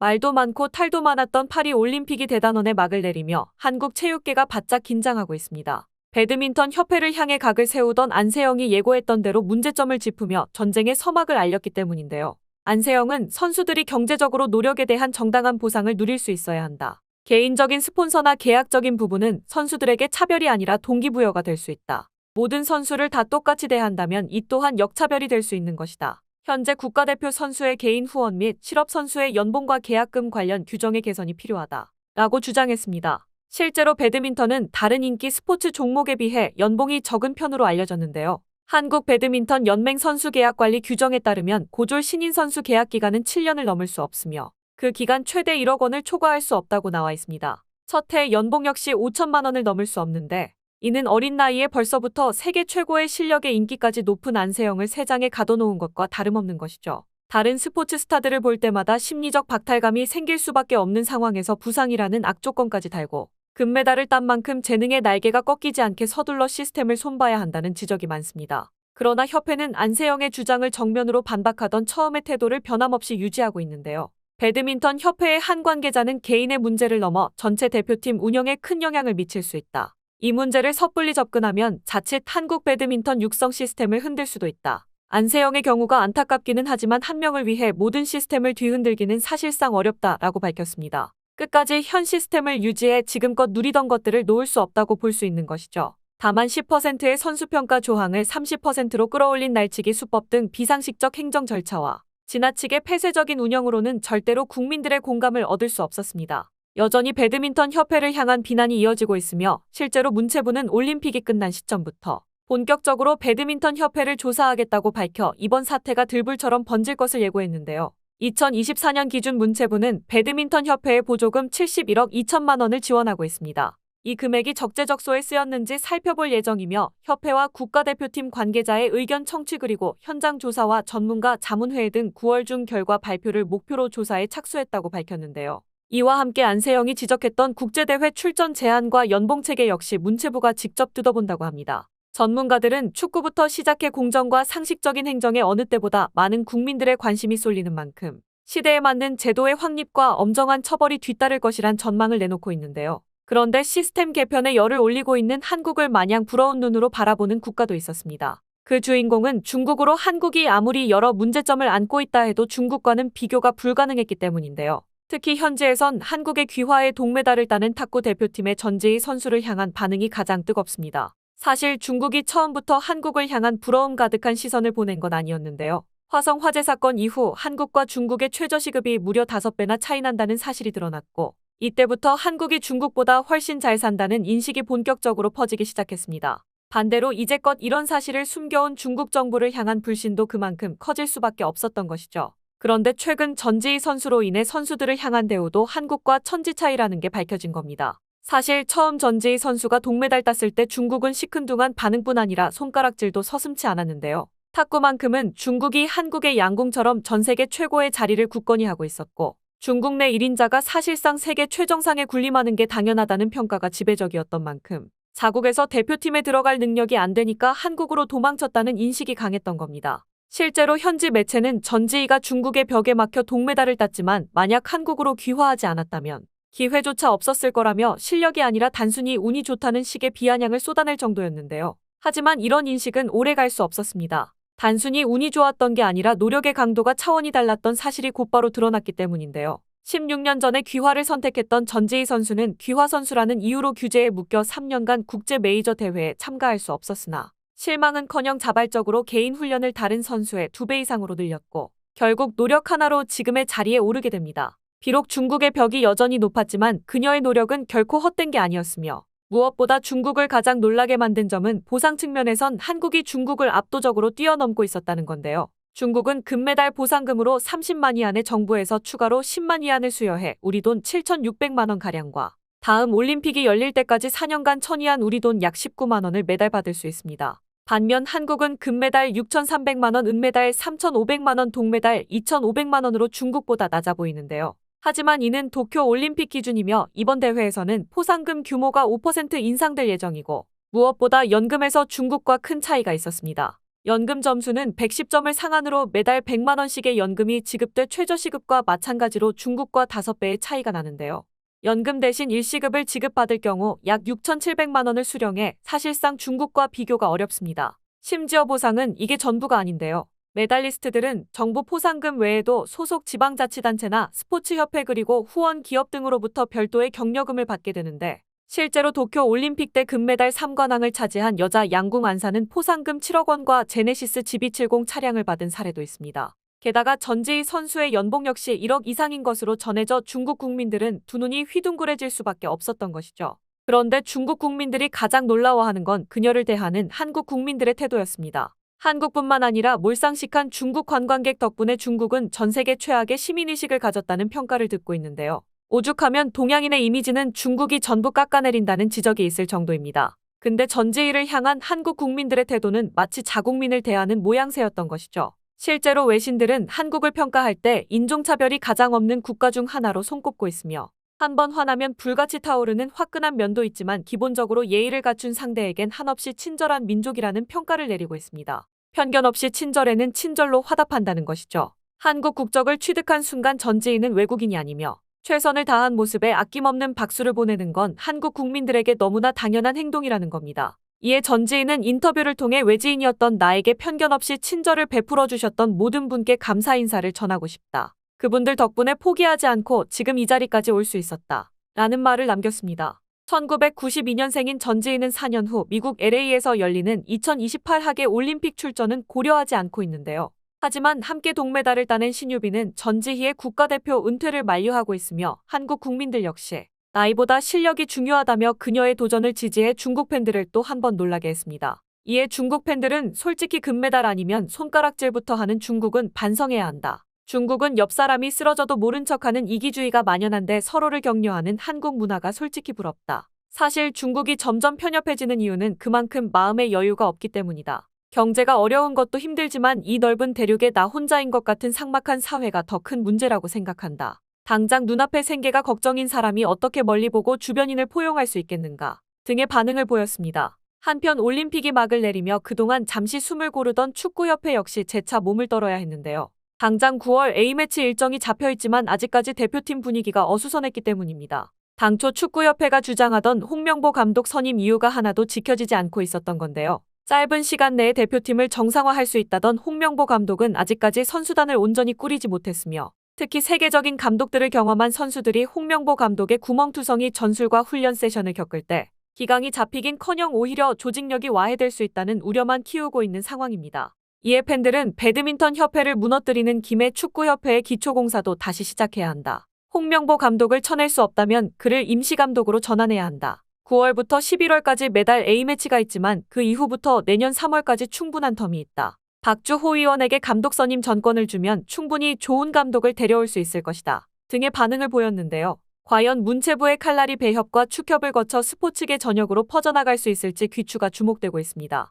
말도 많고 탈도 많았던 파리 올림픽이 대단원에 막을 내리며 한국 체육계가 바짝 긴장하고 있습니다. 배드민턴 협회를 향해 각을 세우던 안세영이 예고했던 대로 문제점을 짚으며 전쟁의 서막을 알렸기 때문인데요. 안세영은 선수들이 경제적으로 노력에 대한 정당한 보상을 누릴 수 있어야 한다. 개인적인 스폰서나 계약적인 부분은 선수들에게 차별이 아니라 동기부여가 될 수 있다. 모든 선수를 다 똑같이 대한다면 이 또한 역차별이 될 수 있는 것이다. 현재 국가대표 선수의 개인 후원 및 실업 선수의 연봉과 계약금 관련 규정의 개선이 필요하다. 라고 주장했습니다. 실제로 배드민턴은 다른 인기 스포츠 종목에 비해 연봉이 적은 편으로 알려졌는데요. 한국 배드민턴 연맹 선수 계약 관리 규정에 따르면 고졸 신인 선수 계약 기간은 7년을 넘을 수 없으며 그 기간 최대 1억 원을 초과할 수 없다고 나와 있습니다. 첫 해 연봉 역시 5천만 원을 넘을 수 없는데 이는 어린 나이에 벌써부터 세계 최고의 실력의 인기까지 높은 안세영을 세 장에 가둬놓은 것과 다름없는 것이죠. 다른 스포츠 스타들을 볼 때마다 심리적 박탈감이 생길 수밖에 없는 상황에서 부상이라는 악조건까지 달고 금메달을 딴 만큼 재능의 날개가 꺾이지 않게 서둘러 시스템을 손봐야 한다는 지적이 많습니다. 그러나 협회는 안세영의 주장을 정면으로 반박하던 처음의 태도를 변함없이 유지하고 있는데요. 배드민턴 협회의 한 관계자는 개인의 문제를 넘어 전체 대표팀 운영에 큰 영향을 미칠 수 있다. 이 문제를 섣불리 접근하면 자칫 한국 배드민턴 육성 시스템을 흔들 수도 있다. 안세영의 경우가 안타깝기는 하지만 한 명을 위해 모든 시스템을 뒤흔들기는 사실상 어렵다라고 밝혔습니다. 끝까지 현 시스템을 유지해 지금껏 누리던 것들을 놓을 수 없다고 볼 수 있는 것이죠. 다만 10%의 선수평가 조항을 30%로 끌어올린 날치기 수법 등 비상식적 행정 절차와 지나치게 폐쇄적인 운영으로는 절대로 국민들의 공감을 얻을 수 없었습니다. 여전히 배드민턴 협회를 향한 비난이 이어지고 있으며 실제로 문체부는 올림픽이 끝난 시점부터 본격적으로 배드민턴 협회를 조사하겠다고 밝혀 이번 사태가 들불처럼 번질 것을 예고했는데요. 2024년 기준 문체부는 배드민턴 협회에 보조금 71억 2천만 원을 지원하고 있습니다. 이 금액이 적재적소에 쓰였는지 살펴볼 예정이며 협회와 국가대표팀 관계자의 의견 청취 그리고 현장 조사와 전문가 자문회의 등 9월 중 결과 발표를 목표로 조사에 착수했다고 밝혔는데요. 이와 함께 안세영이 지적했던 국제대회 출전 제한과 연봉 체계 역시 문체부가 직접 뜯어본다고 합니다. 전문가들은 축구부터 시작해 공정과 상식적인 행정에 어느 때보다 많은 국민들의 관심이 쏠리는 만큼 시대에 맞는 제도의 확립과 엄정한 처벌이 뒤따를 것이란 전망을 내놓고 있는데요. 그런데 시스템 개편에 열을 올리고 있는 한국을 마냥 부러운 눈으로 바라보는 국가도 있었습니다. 그 주인공은 중국으로 한국이 아무리 여러 문제점을 안고 있다 해도 중국과는 비교가 불가능했기 때문인데요. 특히 현지에선 한국의 귀화의 동메달을 따는 탁구 대표팀의 전재희 선수를 향한 반응이 가장 뜨겁습니다. 사실 중국이 처음부터 한국을 향한 부러움 가득한 시선을 보낸 건 아니었는데요. 화성 화재 사건 이후 한국과 중국의 최저시급이 무려 5배나 차이 난다는 사실이 드러났고 이때부터 한국이 중국보다 훨씬 잘 산다는 인식이 본격적으로 퍼지기 시작했습니다. 반대로 이제껏 이런 사실을 숨겨온 중국 정부를 향한 불신도 그만큼 커질 수밖에 없었던 것이죠. 그런데 최근 전지희 선수로 인해 선수들을 향한 대우도 한국과 천지 차이라는 게 밝혀진 겁니다. 사실 처음 전지희 선수가 동메달 땄을 때 중국은 시큰둥한 반응뿐 아니라 손가락질도 서슴치 않았는데요. 탁구만큼은 중국이 한국의 양궁처럼 전 세계 최고의 자리를 굳건히 하고 있었고 중국 내 1인자가 사실상 세계 최정상에 군림하는 게 당연하다는 평가가 지배적이었던 만큼 자국에서 대표팀에 들어갈 능력이 안 되니까 한국으로 도망쳤다는 인식이 강했던 겁니다. 실제로 현지 매체는 전지희가 중국의 벽에 막혀 동메달을 땄지만 만약 한국으로 귀화하지 않았다면 기회조차 없었을 거라며 실력이 아니라 단순히 운이 좋다는 식의 비아냥을 쏟아낼 정도였는데요. 하지만 이런 인식은 오래 갈 수 없었습니다. 단순히 운이 좋았던 게 아니라 노력의 강도가 차원이 달랐던 사실이 곧바로 드러났기 때문인데요. 16년 전에 귀화를 선택했던 전지희 선수는 귀화 선수라는 이유로 규제에 묶여 3년간 국제 메이저 대회에 참가할 수 없었으나 실망은커녕 자발적으로 개인 훈련을 다른 선수의 2배 이상으로 늘렸고 결국 노력 하나로 지금의 자리에 오르게 됩니다. 비록 중국의 벽이 여전히 높았지만 그녀의 노력은 결코 헛된 게 아니었으며 무엇보다 중국을 가장 놀라게 만든 점은 보상 측면에선 한국이 중국을 압도적으로 뛰어넘고 있었다는 건데요. 중국은 금메달 보상금으로 30만 위안의 정부에서 추가로 10만 위안을 수여해 우리 돈 7,600만 원 가량과 다음 올림픽이 열릴 때까지 4년간 1,000위안 우리 돈 약 19만 원을 매달 받을 수 있습니다. 반면 한국은 금메달 6,300만 원, 은메달 3,500만 원, 동메달 2,500만 원으로 중국보다 낮아 보이는데요. 하지만 이는 도쿄 올림픽 기준이며 이번 대회에서는 포상금 규모가 5% 인상될 예정이고 무엇보다 연금에서 중국과 큰 차이가 있었습니다. 연금 점수는 110점을 상한으로 매달 100만 원씩의 연금이 지급돼 최저시급과 마찬가지로 중국과 5배의 차이가 나는데요. 연금 대신 일시급을 지급받을 경우 약 6,700만 원을 수령해 사실상 중국과 비교가 어렵습니다. 심지어 보상은 이게 전부가 아닌데요. 메달리스트들은 정부 포상금 외에도 소속 지방자치단체나 스포츠협회 그리고 후원 기업 등으로부터 별도의 격려금을 받게 되는데 실제로 도쿄 올림픽 때 금메달 3관왕을 차지한 여자 양궁 안사는 포상금 7억 원과 제네시스 GB70 차량을 받은 사례도 있습니다. 게다가 전지희 선수의 연봉 역시 1억 이상인 것으로 전해져 중국 국민들은 두 눈이 휘둥그레질 수밖에 없었던 것이죠. 그런데 중국 국민들이 가장 놀라워하는 건 그녀를 대하는 한국 국민들의 태도였습니다. 한국뿐만 아니라 몰상식한 중국 관광객 덕분에 중국은 전 세계 최악의 시민의식을 가졌다는 평가를 듣고 있는데요. 오죽하면 동양인의 이미지는 중국이 전부 깎아내린다는 지적이 있을 정도입니다. 근데 전지희를 향한 한국 국민들의 태도는 마치 자국민을 대하는 모양새였던 것이죠. 실제로 외신들은 한국을 평가할 때 인종차별이 가장 없는 국가 중 하나로 손꼽고 있으며 한 번 화나면 불같이 타오르는 화끈한 면도 있지만 기본적으로 예의를 갖춘 상대에겐 한없이 친절한 민족이라는 평가를 내리고 있습니다. 편견 없이 친절에는 친절로 화답한다는 것이죠. 한국 국적을 취득한 순간 전지희는 외국인이 아니며 최선을 다한 모습에 아낌없는 박수를 보내는 건 한국 국민들에게 너무나 당연한 행동이라는 겁니다. 이에 전지희는 인터뷰를 통해 외지인이었던 나에게 편견 없이 친절을 베풀어 주셨던 모든 분께 감사 인사를 전하고 싶다. 그분들 덕분에 포기하지 않고 지금 이 자리까지 올 수 있었다. 라는 말을 남겼습니다. 1992년생인 전지희는 4년 후 미국 LA에서 열리는 2028 하계 올림픽 출전은 고려하지 않고 있는데요. 하지만 함께 동메달을 따낸 신유빈은 전지희의 국가대표 은퇴를 만류하고 있으며 한국 국민들 역시 나이보다 실력이 중요하다며 그녀의 도전을 지지해 중국 팬들을 또 한 번 놀라게 했습니다. 이에 중국 팬들은 솔직히 금메달 아니면 손가락질부터 하는 중국은 반성해야 한다. 중국은 옆 사람이 쓰러져도 모른 척하는 이기주의가 만연한데 서로를 격려하는 한국 문화가 솔직히 부럽다. 사실 중국이 점점 편협해지는 이유는 그만큼 마음의 여유가 없기 때문이다. 경제가 어려운 것도 힘들지만 이 넓은 대륙에 나 혼자인 것 같은 삭막한 사회가 더 큰 문제라고 생각한다. 당장 눈앞의 생계가 걱정인 사람이 어떻게 멀리 보고 주변인을 포용할 수 있겠는가 등의 반응을 보였습니다. 한편 올림픽이 막을 내리며 그동안 잠시 숨을 고르던 축구협회 역시 재차 몸을 떨어야 했는데요. 당장 9월 A매치 일정이 잡혀있지만 아직까지 대표팀 분위기가 어수선했기 때문입니다. 당초 축구협회가 주장하던 홍명보 감독 선임 이유가 하나도 지켜지지 않고 있었던 건데요. 짧은 시간 내에 대표팀을 정상화할 수 있다던 홍명보 감독은 아직까지 선수단을 온전히 꾸리지 못했으며 특히 세계적인 감독들을 경험한 선수들이 홍명보 감독의 구멍투성이 전술과 훈련 세션을 겪을 때 기강이 잡히긴 커녕 오히려 조직력이 와해될 수 있다는 우려만 키우고 있는 상황입니다. 이에 팬들은 배드민턴 협회를 무너뜨리는 김해 축구협회의 기초공사도 다시 시작해야 한다. 홍명보 감독을 쳐낼 수 없다면 그를 임시감독으로 전환해야 한다. 9월부터 11월까지 매달 A매치가 있지만 그 이후부터 내년 3월까지 충분한 텀이 있다. 박주 호위원에게 감독 선임 전권을 주면 충분히 좋은 감독을 데려올 수 있을 것이다. 등의 반응을 보였는데요. 과연 문체부의 칼날이 배협과 축협을 거쳐 스포츠계 전역으로 퍼져나갈 수 있을지 귀추가 주목되고 있습니다.